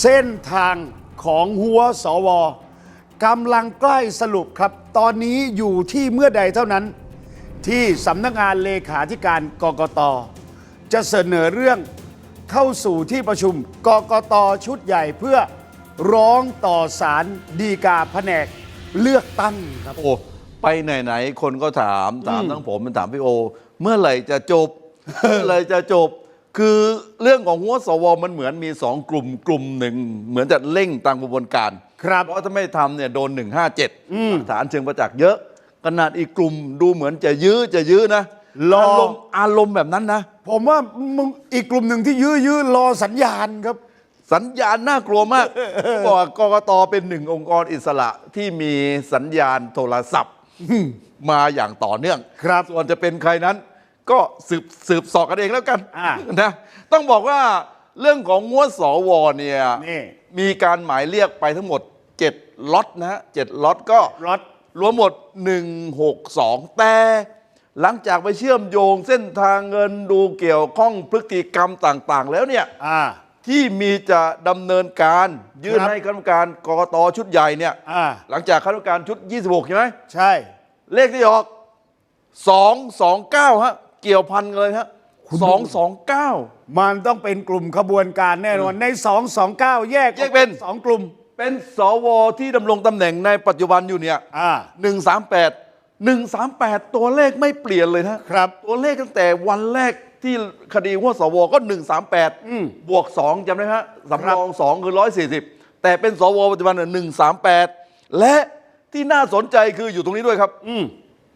เส้นทางของหัวสวกำลังใกล้สรุปครับ ตอนนี้อยู่ที่เมื่อใดเท่านั้น ที่สำนักงานเลขาธิการกกต จะเสนอเรื่องเข้าสู่ที่ประชุมกกตชุดใหญ่เพื่อร้องต่อศาลดีกาแผนกเลือกตั้งครับ โอ้ไปไหนๆคนก็ถามถามทั้งผมมันถามพี่โอ เมื่อไหร่จะจบ เมื่อไหร่จะจบ คือเรื่องของหัวสวมันเหมือนมีสองกลุ่มกลุ่มหนึ่งเหมือนจะเร่งตามกระบวนการ ครับเพราะถ้าไม่ทำเนี่ยโดน 157หลักฐานเชิงประจักษ์เยอะ ขนาดอีกกลุ่มดูเหมือนจะยื้อจะยื้อนะรออารมณ์อารมณ์แบบนั้นนะ ผมว่ามึงอีกกลุ่มหนึ่งที่ยื้อยื้อรอสัญญาณครับ สัญญาณน่ากลัวมากเขาบอกว่ากกตเป็นหนึ่งองค์กรอิสระที่มีสัญญาณโทรศัพท์มาอย่างต่อเนื่อง ครับส่วนจะเป็นใครนั้น ก็สืบสืบสอบกันเองแล้วกันอ่า นะต้องบอกว่าเรื่องของงวดสวเนี่ยนี่มีการหมายเรียกไปทั้งหมด 7ล็อตนะฮะเจ็ดล็อตก็ รถ รวมหมด 162 แต่หลังจากไปเชื่อมโยงเส้นทางเงินดูเกี่ยวข้องพฤติกรรมต่างๆ แล้วเนี่ย อ่า ที่มีจะดำเนินการยื่นครับ ให้คณะกรรมการกกตชุดใหญ่เนี่ย อ่า หลังจากคณะกรรมการชุด 26 ใช่ไหมใช่ เลขที่ออก 229 ฮะ เกี่ยวพันกันเลยฮะ229มันต้องเป็นกลุ่มขบวนการแน่นอนใน 229 แยกแยกเป็น สองกลุ่มเป็นสวที่ดำรงตำแหน่งในปัจจุบันอยู่เนี่ยอ่า138 138ตัวเลขไม่เปลี่ยนเลยนะครับ ตัวเลขตั้งแต่วันแรกที่คดีหัวสวก็138บวก2จำได้ไหมฮะสำรอง2คือ140แต่เป็นสวปัจจุบันเนี่ย138และที่น่าสนใจคืออยู่ตรงนี้ด้วยครับ อืม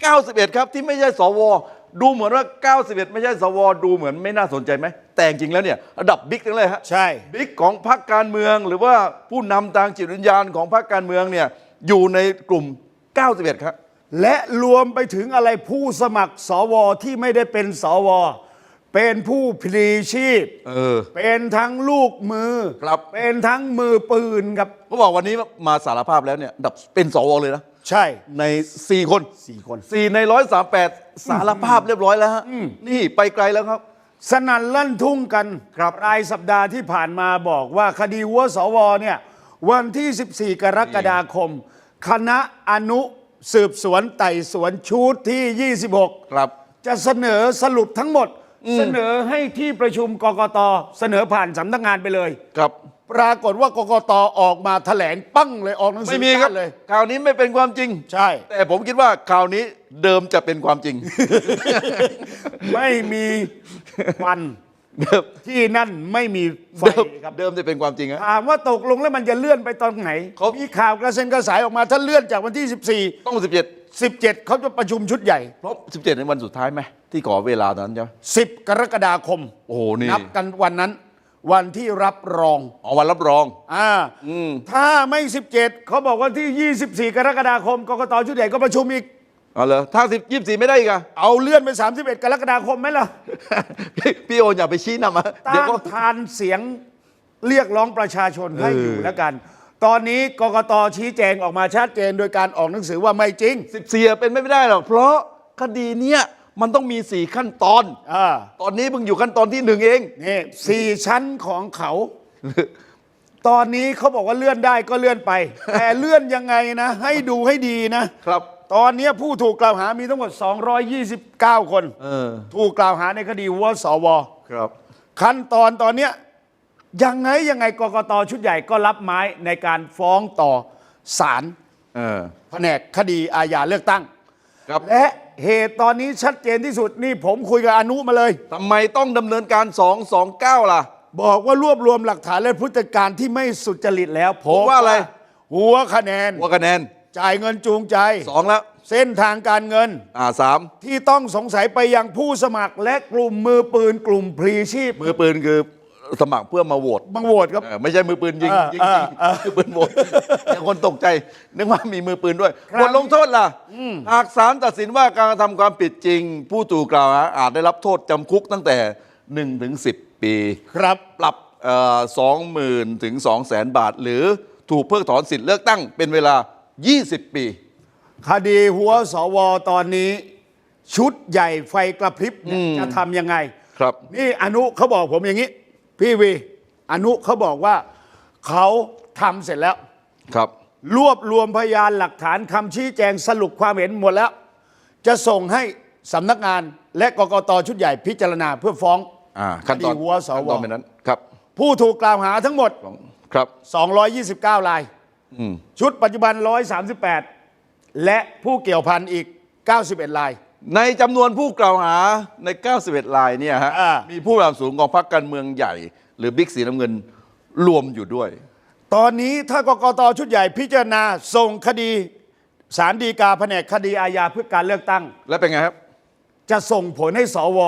91 ครับ ที่ไม่ใช่สว ดูเหมือนว่า 91 ไม่ใช่สวดูเหมือนไม่น่าสนใจไหม แต่จริงๆแล้วเนี่ยระดับบิ๊กทั้งเลยฮะใช่ บิ๊กของพรรคการเมืองหรือว่าผู้นำทางจิตวิญญาณของพรรคการเมืองเนี่ยอยู่ในกลุ่ม 91 ครับ และรวมไปถึงอะไรผู้สมัครสวที่ไม่ได้เป็นสว เป็นผู้พลีชีพ เออ เป็นทั้งลูกมือ ครับ เป็นทั้งมือปืนครับ เขาบอกวันนี้มาสารภาพแล้วเนี่ยดับเป็นสวเลยนะ ใช่ ใน 4 คนสี่คน 4 ใน 138 สารภาพเรียบร้อยแล้วฮะนี่ไปไกลแล้วครับ สนั่นลั่นทุ่งกันครับรายสัปดาห์ที่ผ่านมาบอกว่าคดีวัวสวเนี่ย วันที่ 14 กรกฎาคม คณะอนุสืบสวนไต่สวนชุดที่ 26 ครับ จะเสนอสรุปทั้งหมด เสนอให้ที่ประชุมกกตเสนอผ่านสำนักงานไปเลยครับ ปรากฏว่ากกตออกมาแถลงปั้งเลยออกหนังสืไม่มีครับก้านเลย ข่าวนี้ไม่เป็นความจริง ใช่ แต่ผมคิดว่าข่าวนี้เดิมจะเป็นความจริง ไม่มีควันเดิมที่นั่นไม่มีไฟเดิมครับ เดิมจะเป็นความจริงฮะ ถามว่าตกลงแล้วมันจะเลื่อนไปตอนไหนเขามีมีข่าวกระเซ็นกระสายออกมาถ้าเลื่อนจากวันที่ ต้อง 17 14 17 เขาจะประชุมชุดใหญ่ เพราะ 17 ในวันสุดท้ายไหมที่ขอเวลาตอนนั้นใช่ไหม10 กรกฎาคม โอ้โหนี่นับกันวันนั้น วันที่รับรองอ๋อวันรับรอง อ่าอืมถ้าไม่ 17 เขาบอกว่าที่ 24 กรกฎาคมกกตชุดใหญ่ก็ประชุมอีกเอาเลยถ้า10 24ไม่ได้อีกอะเอาเลื่อนไป 31 กรกฎาคมไหมล่ะ พี่พี่โออย่าไปชี้นำอะเดี๋ยวต้านก็ทานเสียงเรียกร้องประชาชนให้อยู่แล้วกัน ตอนนี้กกตชี้แจงออกมาชัดเจนโดยการออกหนังสือว่าไม่จริง14อะเป็นไม่ได้หรอกเพราะคดีเนี้ย มันต้องมี4ขั้นตอน อ่าตอนนี้เพิ่งอยู่ขั้นตอนที่หนึ่งเอง นี่สี่ชั้นของเขา ตอนนี้เขาบอกว่าเลื่อนได้ก็เลื่อนไป แต่เลื่อนยังไงนะ ให้ดูให้ดีนะ ครับ ตอนนี้ผู้ถูกกล่าวหามีทั้งหมด 229 คน เออ ถูกกล่าวหาในคดีวัวสว ครับ ขั้นตอนตอนเนี้ยยังไงยังไงกกตชุดใหญ่ก็รับไม้ในการฟ้องต่อศาลเออ แผนกคดีอาญาเลือกตั้ง ครับ และเหตุตอนนี้ชัดเจนที่สุดนี่ผมคุยกับอนุมาเลย ทำไมต้องดำเนินการ 229 ล่ะ บอกว่ารวบรวมหลักฐานและพฤติการที่ไม่สุจริตแล้วผมว่าอะไร หัวคะแนน หัวคะแนน จ่ายเงินจูงใจสองแล้ว เส้นทางการเงิน อ่าสามที่ต้องสงสัยไปยังผู้สมัครและกลุ่มมือปืนกลุ่มพลีชีพ มือปืนคือ สมัครเพื่อมาโหวตบังโหวตครับ เออไม่ใช่มือปืนยิงเออยิงจริงเออเออมือปืนโหวตอย่างคนตกใจนึกว่ามีมือปืนด้วยครับบทลงโทษล่ะหากศาลตัดสินว่าการกระทำความผิดจริง ผู้ถูกกล่าวหาอาจได้รับโทษจำคุกตั้งแต่1ถึง10 ปี ครับ ปรับสองหมื่นถึงสองแสนบาท หรือถูกเพิกถอนสิทธิ์เลือกตั้งเป็นเวลา 20 ปี คดีหัวสวตอนนี้ ชุดใหญ่ไฟกระพริบเนี่ยจะทำยังไง ครับ นี่อนุเขาบอกผมอย่างนี้ พี่วีอนุเขาบอกว่าเขาทำเสร็จแล้ว ครับ รวบรวมพยานหลักฐานคำชี้แจงสรุปความเห็นหมดแล้ว จะส่งให้สำนักงานและกกตชุดใหญ่พิจารณาเพื่อฟ้องอ่าขั้นตอนคดีหัวสวขั้นตอนเป็นนั้นครับผู้ถูกกล่าวหาทั้งหมดครับ 229 ราย อืม ชุดปัจจุบัน 138 และผู้เกี่ยวพันอีก 91 ราย ในจำนวนผู้กล่าวหาใน 91 รายเนี่ยฮะอ่ามีผู้นำสูงของพรรคการเมืองใหญ่ หรือบิ๊กสีน้ำเงินรวมอยู่ด้วย ตอนนี้ถ้ากกตชุดใหญ่พิจารณาส่งคดีสารดีกาแผนกคดีอาญาเพื่อการเลือกตั้ง แล้วเป็นไงครับ จะส่งผลให้สว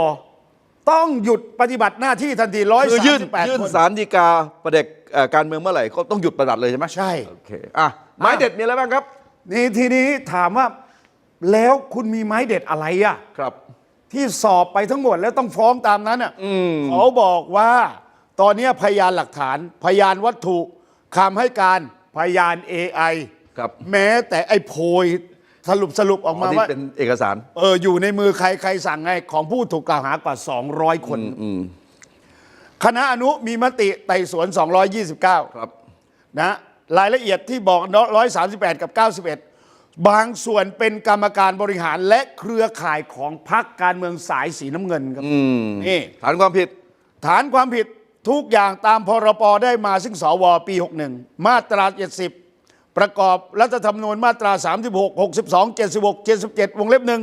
ต้องหยุดปฏิบัติหน้าที่ทันทีคือยื่น138ยื่นคน สารดีกาประเด็กเอ่อการเมืองเมื่อไหร่ก็ต้องหยุดประดับเลยใช่ไหมใช่ โอเคอะไม้เด็ดมีอะไรบ้างครับ นี่ทีนี้ถามว่า แล้วคุณมีไม้เด็ดอะไรอะครับ ที่สอบไปทั้งหมดแล้วต้องฟ้องตามนั้นอะเขาบอกว่า ตอนนี้พยานหลักฐาน พยานวัตถุคำให้การพยาน AI ครับ แม้แต่ไอ้โพยสรุปสรุปออกมาที่ว่าเป็นเอกสารเอออยู่ในมือใครใครสั่งไง ของผู้ถูกกล่าวหากว่า 200 คนคณะอนุมีมติไต่สวน 229 ครับ นะ รายละเอียดที่บอก 138 กับ 91 บางส่วนเป็นกรรมการบริหารและเครือข่ายของพรรคการเมืองสายสีน้ำเงินครับนี่ฐานความผิด ฐานความผิดทุกอย่างตามพรปได้มาซึ่งสวปี 61 มาตรา 70 ประกอบรัฐธรรมนูญมาตรา 36 62 76 77 วงเล็บหนึ่ง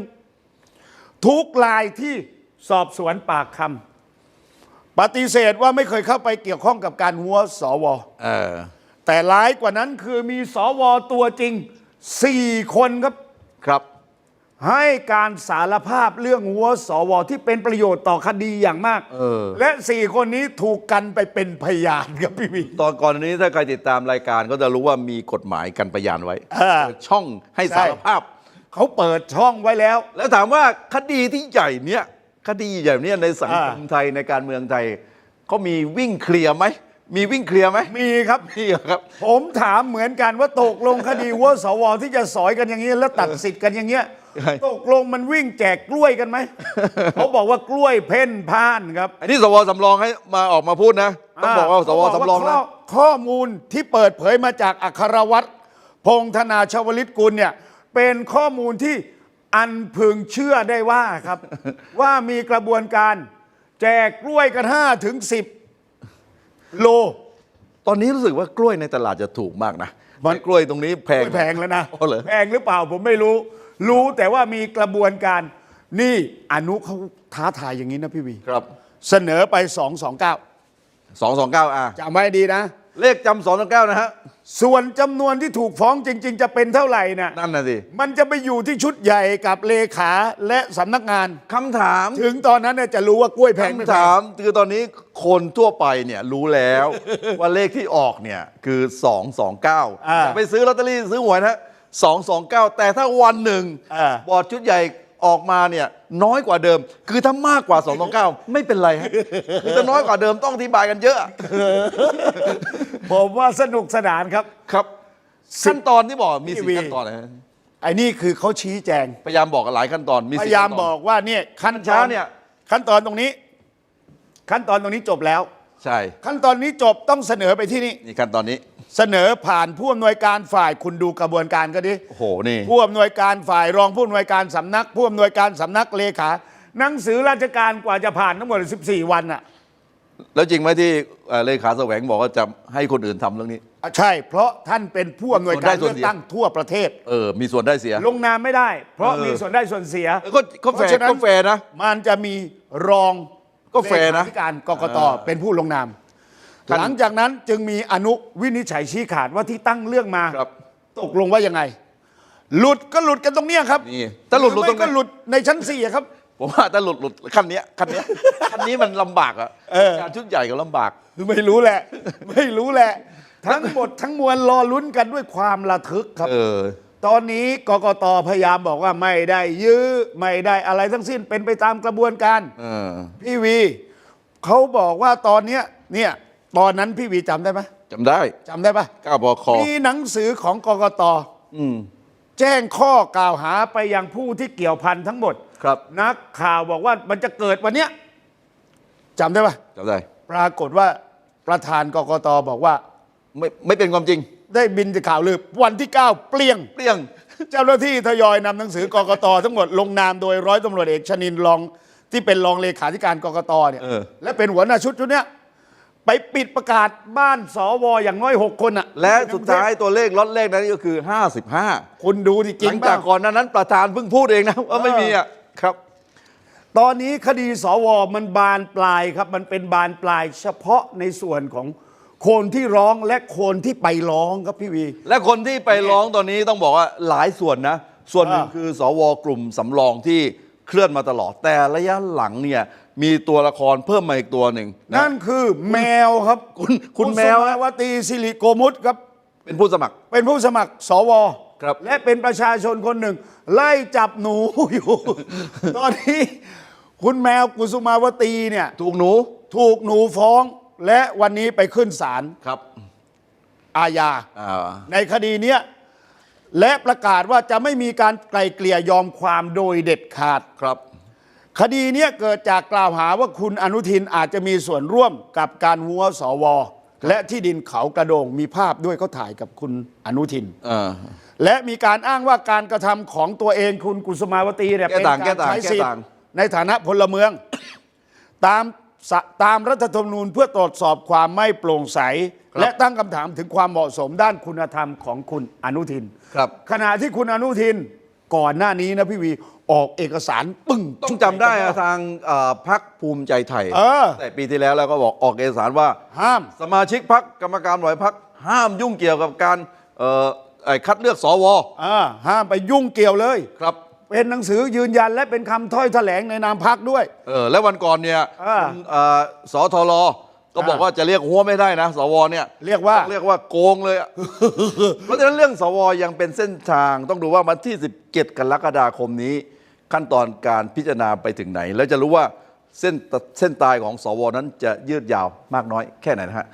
ทุกรายที่สอบสวนปากคำปฏิเสธว่าไม่เคยเข้าไปเกี่ยวข้องกับการหัวสวเออแต่ร้ายกว่านั้นคือมีสวตัวจริง 4คนครับครับ ให้การสารภาพเรื่องหัวสวที่เป็นประโยชน์ต่อคดีอย่างมาก เออ และสี่คนนี้ถูกกันไปเป็นพยานครับพี่วีตอนก่อนอันนี้ถ้าใครติดตามรายการก็จะรู้ว่ามีกฎหมายกันพยานไว้เออเปิดช่องให้ใช่ สารภาพ เขาเปิดช่องไว้แล้ว แล้วถามว่าคดีที่ใหญ่เนี้ยคดีใหญ่เนี้ยในสังคมอ่าไทยในการเมืองไทยเขามีวิ่งเคลียร์ไหม มีวิ่งเคลียร์ไหมมีครับมีเหรอครับ ผมถามเหมือนกันว่าตกลงคดีหัวสวที่จะสอยกันอย่างนี้แล้วตัดสิทธิ์กันอย่างเงี้ยใช่ตกลงมันวิ่งแจกกล้วยกันไหมเขาบอกว่ากล้วยเพ่นพ่านครับอันนี้สวสำรองให้มาออกมาพูดนะต้องบอกว่าสวสำรองเขาบกนะว่าข้ข้อมูลที่เปิดเผยมาจากอัครวัตรพงษ์ธนาชวลิตกุลเนี่ยเป็นข้อมูลที่อันพึงเชื่อได้ว่าครับ ว่ามีกระบวนการ แจกกล้วยกัน5ถึง10 โล ตอนนี้รู้สึกว่ากล้วยในตลาดจะถูกมากนะมันไอ้กล้วยตรงนี้แพงไม่แพงแล้วนะอ๋อเหรอ แพงหรือเปล่าผมไม่รู้ รู้แต่ว่ามีกระบวนการ นี่อนุเขาท้าทายอย่างนี้นะพี่วี ครับเสนอไป 229 สองสองเก้าอะจำไว้ดีนะ เลขจำสองสองเก้านะฮะส่วนจำนวนที่ถูกฟ้องจริง ๆ จะเป็นเท่าไหร่น่ะนั่นน่ะสิมันจะไปอยู่ที่ชุดใหญ่กับเลขาและสำนักงาน คำถามถึงตอนนั้นเนี่ยจะรู้ว่ากล้วยแพงไม่คำแพถางมคือตอนนี้คนทั่วไปเนี่ยรู้แล้ว ว่าเลขที่ออกเนี่ยคือ 229อ่าอย่าไปซื้อลอตเตอรี่ซื้อหวยนะ229 แต่ถ้าวันหนึ่งอ่า บอร์ดชุดใหญ่ ออกมาเนี่ยน้อยกว่าเดิม คือถ้ามากกว่า229ไม่เป็นไรฮะคือถ้าน้อยกว่าเดิมต้องอธิบายกันเยอะ ผมว่าสนุกสนานครับ ครับขั้นตอนที่บอกมีพี่สี่วีขั้นตอนนะฮะไอ้นี่คือเขาชี้แจง พยายามบอกกันหลายขั้นตอนมีพสี่ยายามขั้นตน บอกว่าเนี่ยขั้นตช้าอนเนี่ย ขั้นตอนตรงนี้ ขั้นตอนตรงนี้จบแล้ว ใช่ ขั้นตอนนี้จบต้องเสนอไปที่นี่ นี่ขั้นตอนนี้ เสนอผ่านผู้อำนวยการฝ่ายคุณดูกระบวนการก็ดิโอ้โหนี่ ผู้อำนวยการฝ่ายรองผู้อำนวยการสำนัก ผู้อำนวยการสำนักเลขาหนังสือราชการกว่าจะผ่านทั้งหมด 14 วันอะแล้วจริงไหมที่เอ่อเลขาแสวงบอกว่าจะให้คนอื่นทำเรื่องนี้ อะใช่ เพราะท่านเป็นผู้อำนวยการส่เลืวนอกได้ส่วนเสียตั้งทั่วประเทศ เออ มีส่วนได้เสีย ลงนามไม่ได้ เพราะเออ มีส่วนได้ส่วนเสียเออก็ก็แฟเพราะร์ฉะนั้น ก็แฟร์นะ มันจะมีรอง ก็แฟร์นะ เลขาธิการกกตอ่าเป็นผู้ลงนาม ท่าน หลังจากนั้นจึงมีอนุวินิจฉัยชี้ขาดว่าที่ตั้งเรื่องมา ครับ ตกลงว่ายังไง หลุดก็หลุดกันตรงเนี้ยครับนี่ถ้าหลุดหลุดรือตรงไหน ไม่ก็หลุดในชั้นสี่อะครับ ผมว่าถ้าหลุดหลุดขั้นเนี้ยขั้นเนี้ยขั้นนี้มันลำบากอะเออ การชุดใหญ่ก็ลำบาก ไม่รู้แหละ ไม่รู้แหละ ทั้งหมดทั้งมวลรอลุ้นกันด้วยความระทึกครับ เออ ตอนนี้กกตพยายามบอกว่าไม่ได้ยื้อไม่ได้อะไรทั้งสิ้นเป็นไปตามกระบวนการเออพี่วีเขาบอกว่าตอนเนี้ยเนี่ยตอนนั้นพี่วีจำได้ไหมจำได้จำได้ปะก้าวบคมีหนังสือของกกตอืมแจ้งข้อกล่าวหาไปยังผู้ที่เกี่ยวพันทั้งหมด ครับ นักข่าวบอกว่ามันจะเกิดวันเนี้ยจำได้ปะจำได้ ปรากฏว่าประธานกกตบอกว่า ไม่ไม่เป็นความจริง ได้บินจากข่าวลือวันที่ 9 เปลี่ยง เปรี้ยง เจ้าหน้าที่ทยอยนำหนังสือกกตทั้งหมดลงนามโดยร้อยตำรวจเอกชนินรองที่เป็นรองเลขาธิการกกตเนี่ยเออ และเป็นหัวหน้าชุดชุดเนี้ยไปปิดประกาศบ้านสวอย่างน้อย 6 คนอะและสุดท้ายตัวเลขล็อตเลขนั้นก็คือ 55คุณดูที่จหริลังงเปจากล่าก่อนหนานั้นประธานเพิ่งพูดเองนะว่าไม่มีอะครับ ตอนนี้คดีสวมันบานปลายครับ มันเป็นบานปลายเฉพาะในส่วนของ คนที่ร้องและคนที่ไปร้องครับพี่วี และคนที่ไปร้องตอนนี้ต้องบอกว่าหลายส่วนนะ ส่วนหนึ่งอ่าคือสวกลุ่มสำรองที่เคลื่อนมาตลอด แต่ระยะหลังเนี่ยมีตัวละครเพิ่มมาอีกตัวหนึ่งนะนั่นคือแมวครับคุณคุณแมวสุฮะมาวตีสิริโกมุตครับ เป็นผู้สมัคร เป็นผู้สมัครสวครับ และเป็นประชาชนคนหนึ่ง ไล่จับหนูอยู่ ตอนนี้ คุณแมวกุสุมาวตีเนี่ย ถูกหนู ถูกหนูฟ้อง และวันนี้ไปขึ้นศาลครับอาญาอ่าในคดีเนี้ยและประกาศว่าจะไม่มีการไกลเกลี่ยยอมความโดยเด็ดขาด ครับ คดีเนี้ยเกิดจากกล่าวหาว่าคุณอนุทินอาจจะมีส่วนร่วมกับการหัวสว และที่ดินเขากระโดงมีภาพด้วยเขาถ่ายกับคุณอนุทินอ่าและมีการอ้างว่าการกระทำของตัวเองคุณกุสุมาวตีเนี่ยแก้เป็นต่างกาแก้รต่างใช้สิทแก้ต่าธิ์งในฐานะพลเมือง ตามสะ ตามรัฐธรรมนูญเพื่อตรวจสอบความไม่โปร่งใสและตั้งคำถามถึงความเหมาะสมด้านคุณธรรมของคุณอนุทินครับ ขณะที่คุณอนุทินก่อนหน้านี้นะพี่วีออกเอกสารปึ้ง ต้องจำได้อะทางเอ่อพักภูมิใจไทย เออ แต่ปีที่แล้วแล้วก็บอกออกเอกสารว่า ห้าม สมาชิกพักกรรมการบริหารพักห้ามยุ่งเกี่ยวกับการเอ่อไอ้คัดเลือกสวอ่าห้ามไปยุ่งเกี่ยวเลย ครับ เป็นหนังสือยืนยันและเป็นคำถ้อยแถลงในนามพักด้วย เออแล้ววันก่อนเนี่ยอ่าคุณเอ่อสทรก็บอกอ่าว่าจะเรียกหัวไม่ได้นะ สวเนี่ยเรียกว่า ต้องเรียกว่าโกงเลยอะ เพราะฉะนั้นเรื่องสวยังเป็นเส้นทางต้องดูว่าวันที่ 17 กรกฎาคมนี้ ขั้นตอนการพิจารณาไปถึงไหน แล้วจะรู้ว่าเส้นเส้นตายของสวนั้นจะยืดยาวมากน้อยแค่ไหนนะฮะ